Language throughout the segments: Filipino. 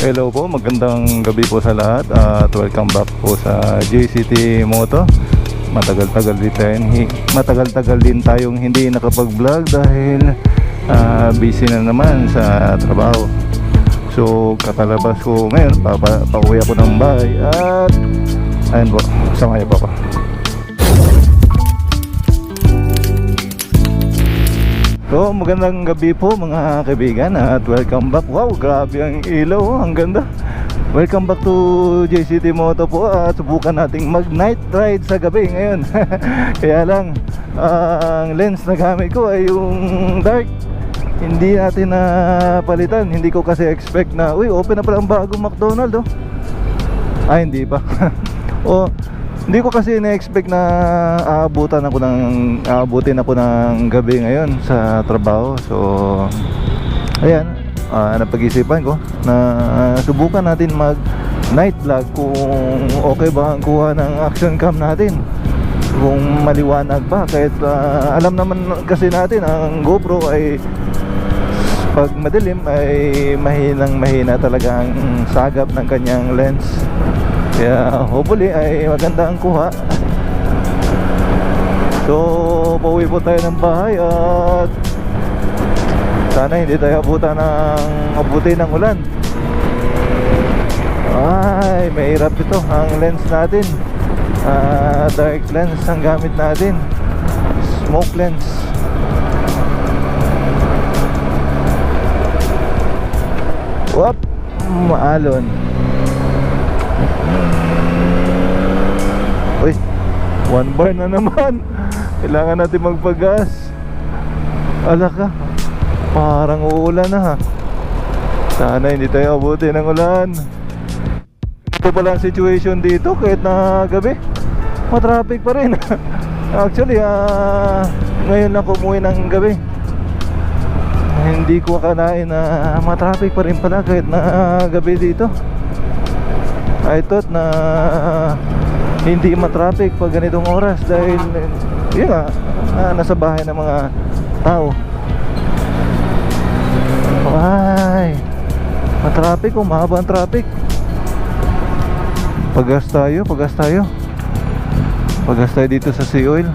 Hello po, magandang gabi po sa lahat at welcome back po sa JCT Moto. Matagal-tagal din matagal-tagal din tayong hindi nakapag-vlog dahil ah, busy na naman sa trabaho. So, kakalabas ko ngayon, papa, pauwi ako ng bahay at ayun po, samahan niyo po. So, magandang gabi po mga kaibigan at welcome back. Wow, grabe ang ilaw, oh, ang ganda. Welcome back to JCT Moto po at subukan nating mag night ride sa gabi ngayon. Kaya lang, ang lens na gamit ko ay yung dark. Hindi natin na palitan. Hindi ko kasi expect na, uy, open na pala ang bagong McDonald oh. Ah, hindi pa. o, hindi ko kasi na-expect na aabutan ako ng aabutin ako ng gabi ngayon sa trabaho. So, ayan, ah, napag-isipan ko na subukan natin mag night vlog kung okay ba ang kuha ng action cam natin kung maliwanag ba kahit ah, alam naman kasi natin ang GoPro ay pag madilim ay mahinang mahina talaga ang sagap ng kanyang lens. Kaya hopefully ay maganda ang kuha. So pauwi po tayo ng bahay at sana hindi tayo abutan ng abutin ng ulan. Ay mahirap ito ang lens natin. Ah, dark lens ang gamit natin. Smoke lens Wap, maalon. Uy, one bar na naman. Kailangan natin magpagas. Ala ka, parang uulan na ha. Sana hindi tayo abuti ng ulan. Ito pala ang situation dito kahit na gabi. Matraffic pa rin. Actually, ah, ngayon lang kumuwi ng gabi hindi ko akalain na matraffic pa rin pala kahit na gabi dito. I thought na hindi matraffic pag ganitong oras dahil yun nga nasa bahay ng mga tao. Ay matraffic oh mahaba ang traffic. Pagas tayo pagas tayo. Pagas tayo dito sa sea oil.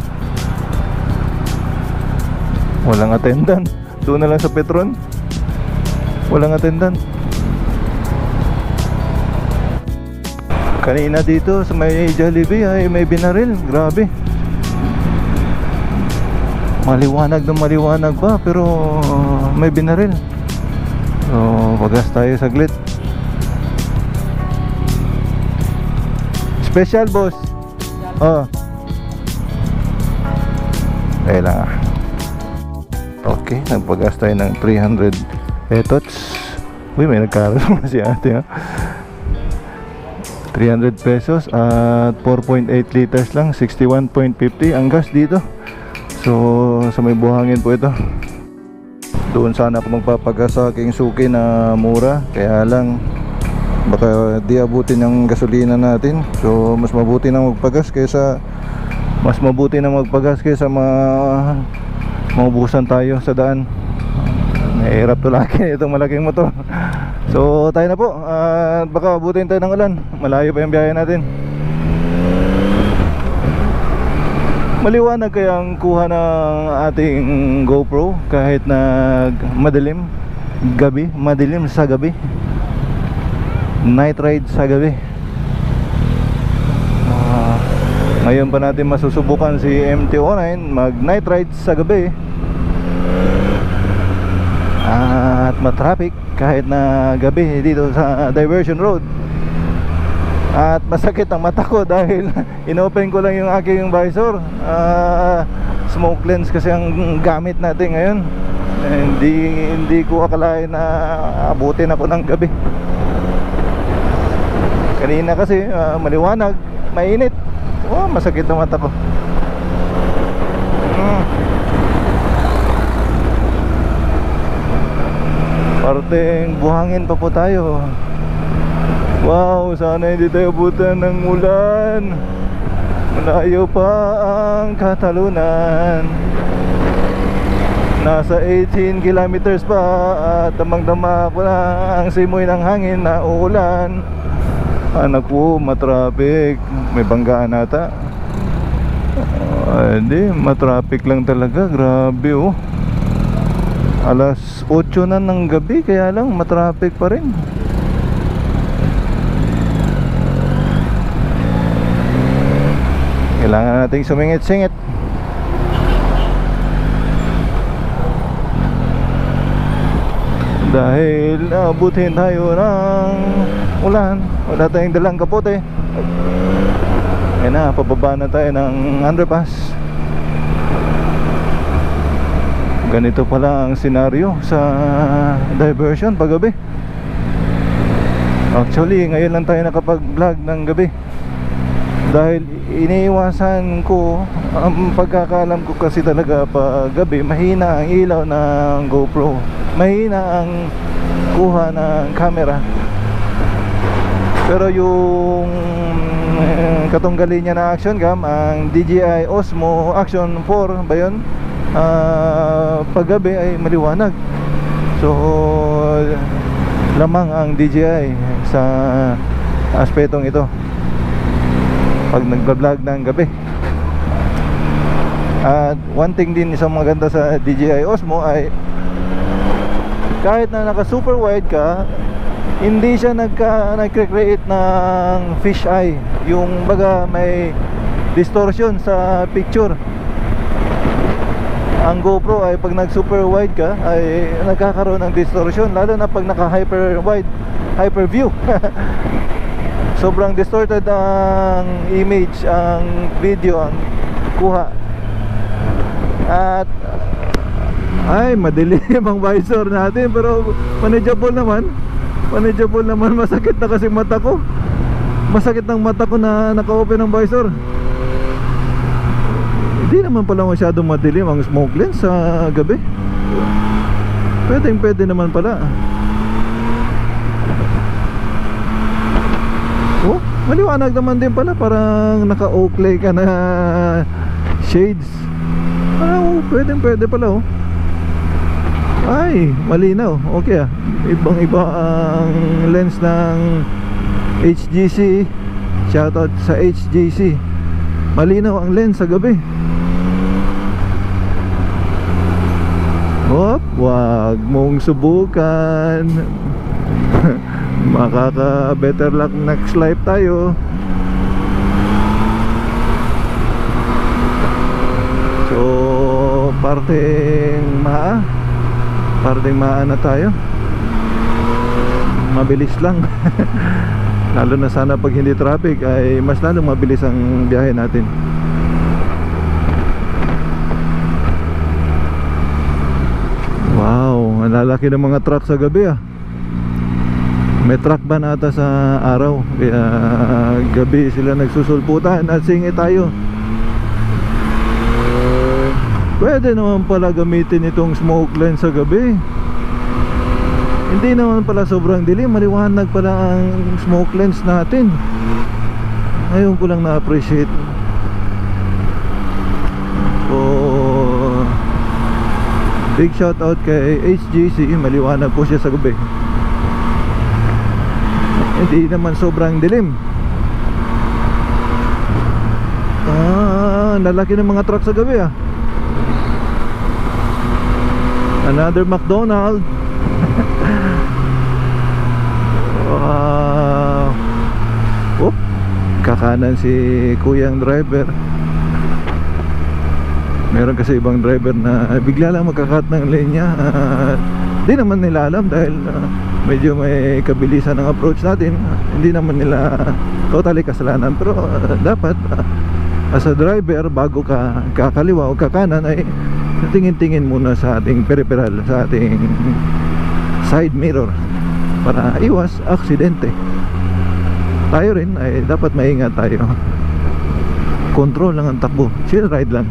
Walang attendant doon na lang sa Petron. Walang attendant. Kanina dito sa may Jollibee ay may binaril. Grabe. Maliwanag na maliwanag ba pero may binaril. So pagas tayo saglit. Special boss. Oh. Eh lang Okay, nagpagas tayo ng 300 etots. Uy, may nagkaroon naman si ate ha. 300 pesos at 4.8 liters lang, 61.50 ang gas dito. So, sa may buhangin po ito. Doon sana ako magpapagas sa aking suki na mura. Kaya lang, baka di abutin yung gasolina natin. So, mas mabuti na magpagas kaysa mas mabuti na magpagas kaysa ma maubusan tayo sa daan. Nahihirap to laki itong malaking motor. So tayo na po. At baka abutin tayo ng ulan. Malayo pa yung biyahe natin. Maliwanag kaya kuha ng ating GoPro kahit na madilim gabi, madilim sa gabi. Night ride sa gabi Ah, ngayon pa natin masusubukan si MT-09 mag night ride sa gabi. At matraffic kahit na gabi dito sa diversion road. At masakit ang mata ko dahil inopen ko lang yung aking visor. Ah, smoke lens kasi ang gamit natin ngayon. Hindi hindi ko akalain na abutin ako ng gabi. Kanina kasi ah, maliwanag mainit oh masakit ang mata ko Mm. Parteng buhangin pa po tayo Wow, sana hindi tayo butan ng ulan Malayo pa ang katalunan Nasa 18 kilometers pa at damang-dama ko na ang simoy ng hangin na uulan. Anak po, matraffic. May banggaan nata. Ah, Hindi, matraffic lang talaga. Grabe oh. Alas 8 na ng gabi kaya lang matraffic pa rin. Kailangan nating sumingit-singit. Dahil abutin tayo ng ulan. Wala tayong dalang kapote. Ayun na, pababa na tayo ng underpass. Ganito pala ang senaryo sa diversion paggabi. Actually, ngayon lang tayo nakapag-vlog ng gabi. Dahil iniiwasan ko ang pagkakalam ko kasi talaga pag gabi mahina ang ilaw ng GoPro. Mahina ang kuha ng camera. Pero yung eh, katunggali niya na action cam, ang DJI Osmo Action 4 ba yun? Ah, paggabi ay maliwanag. So lamang ang DJI sa aspetong ito pag nagbablog ng gabi at one thing din isang maganda sa DJI Osmo ay kahit na naka super wide ka hindi siya nagka, nagcreate ng fish eye. Yung baga may distortion sa picture. Ang GoPro ay pag nag super wide ka ay nagkakaroon ng distortion. Lalo na pag naka hyper wide hyper view. Sobrang distorted ang image ang video ang kuha. At ay madilim ang visor natin pero manageable naman manageable naman. Masakit na kasi mata ko. Masakit ng mata ko na naka-open ang visor. Hindi naman pala masyadong madilim ang smoke lens sa gabi. Pwedeng pwede naman pala. Oh, maliwanag naman din pala. Parang naka-oakley ka na Shades. Ah, oh, pwedeng pwede pala oh Ay, malinaw. Okay ah. Ibang iba ang lens ng HGC Shoutout sa HGC Malinaw ang lens sa gabi. Hop, wag mong subukan. Makaka better luck next life tayo. So parting maa Parting maa na tayo. Mabilis lang. Lalo na sana pag hindi traffic ay mas lalong mabilis ang biyahe natin. Wow, ang lalaki ng mga truck sa gabi ah. May truck ban ata sa araw. Kaya gabi sila nagsusulputan at singit tayo Pwede naman pala gamitin itong smoke lens sa gabi. Hindi naman pala sobrang dilim. Maliwanag pala ang smoke lens natin. Ngayon ko lang na-appreciate. So Big shout out kay HGC Maliwanag po siya sa gabi. Hindi naman sobrang dilim. Ah lalaki ng mga truck sa gabi ah another McDonald. Wow. Oop, kakanan si kuyang driver. Meron kasi ibang driver na bigla lang magkakat ng linya. At di naman nila alam dahil ah, medyo may kabilisan ng approach natin. Hindi naman nila totally kasalanan. Pero uh, dapat uh, as a driver bago ka kakaliwa o kakanan ay tingin-tingin muna sa ating peripheral sa ating side mirror para iwas aksidente. Tayo rin ay dapat maingat tayo. Control lang ang takbo. Chill ride lang.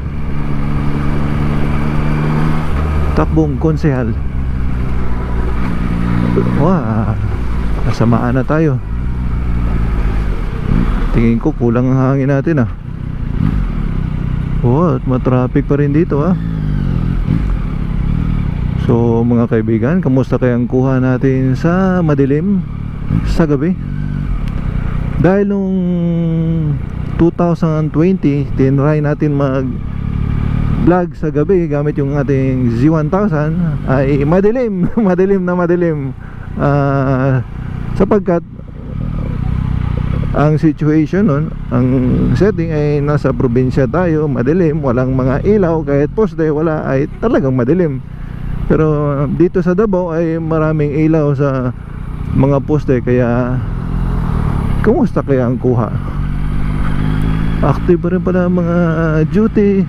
Takbong konsehal. Wow, nasamaan na tayo. Tingin ko kulang ang hangin natin ah. Wow, at matraffic pa rin dito ah So mga kaibigan, kamusta kayang kuha natin sa madilim sa gabi? Dahil nung 2020, tinry natin mag vlog sa gabi gamit yung ating Z1000 ay madilim, madilim na madilim. Ah, sapagkat ang situation nun, ang setting ay nasa probinsya tayo, madilim, walang mga ilaw, kahit poste wala ay talagang madilim. Pero dito sa Davao ay maraming ilaw sa mga poste kaya kumusta kaya ang kuha? Active pa rin pala mga duty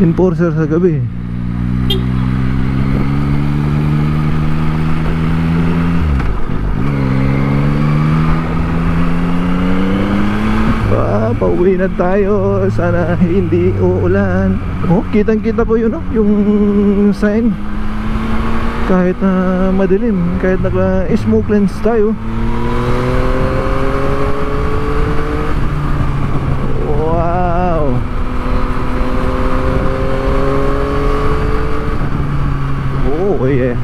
enforcer sa gabi. Ah, pauwi na tayo. Sana hindi uulan. Oh, kitang-kita po yun, oh, yung sign. Kahit na madilim, kahit naka-smoke lens tayo. Wow! Oh, yeah.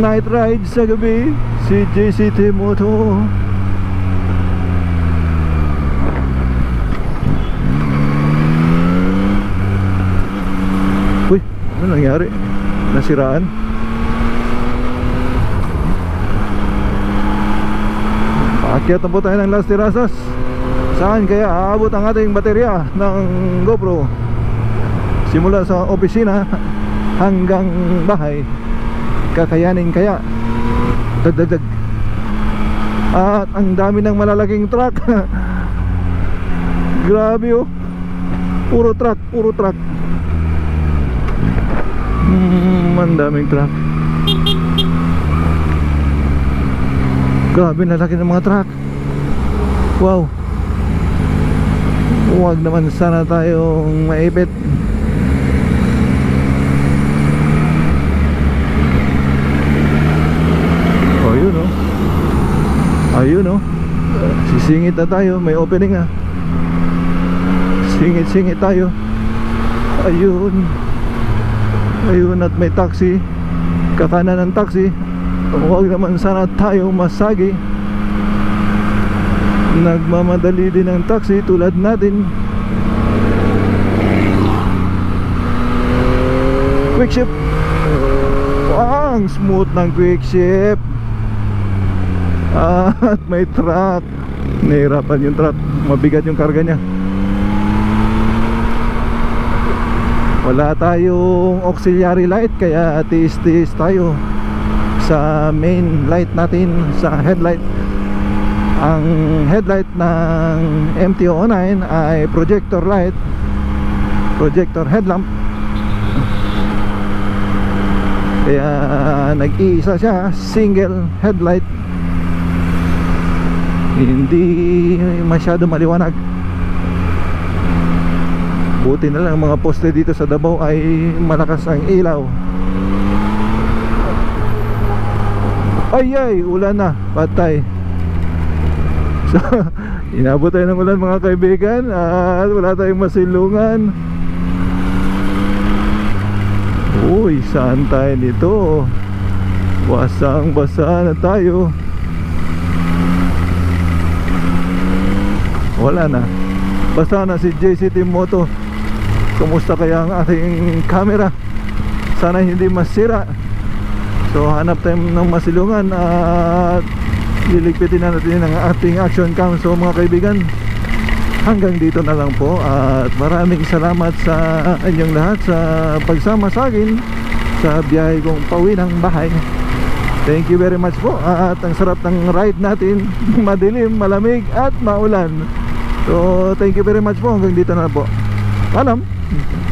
Night ride sa gabi si JCT Moto. Uy, ano nangyari? Nasiraan? Paakyat na po tayo ng Las Terrazas. Saan kaya aabot ang ating baterya ng GoPro? Simula sa opisina hanggang bahay. Kakayanin kaya. Dagdagdag. At ang dami ng malalaking truck. Grabe oh. Puro truck, puro truck Hmm, ang daming truck. Grabe na laki ng mga truck. Wow. Huwag naman sana tayong maipit. Oh yun oh. Ayun oh. Sisingit na tayo May opening ah. Singit-singit tayo. Ayun Ayun at may taxi. Kakanan ng taxi. Huwag naman sana tayo masagi. Nagmamadali din ang taxi tulad natin. Quick Wow, ang smooth ng quick ship. At may truck. Nahirapan yung truck. Mabigat yung karga niya Wala tayong auxiliary light Kaya tiis-tiis tayo Sa main light natin Sa headlight. Ang headlight ng MT-09 Ay projector light Projector headlamp. Kaya nag-iisa siya Single headlight. Hindi masyado maliwanag Buti na lang mga poste dito sa Davao ay malakas ang ilaw. Ay ay, ulan na, patay. So, inabot tayo ng ulan mga kaibigan At wala tayong masilungan. Uy, saan tayo nito? Basang basa na tayo. Wala na. Basta na si JCT Moto Kumusta kaya ang ating camera? Sana hindi masira. So hanap tayo ng masilungan At liligpitin na natin ang ating action cam. So mga kaibigan Hanggang dito na lang po. At maraming salamat sa inyong lahat Sa pagsama sa akin Sa biyahe kong pauwi ng bahay. Thank you very much po. At ang sarap ng ride natin. Madilim, malamig at maulan. So thank you very much po. Hanggang dito na po. Paalam Mm-hmm.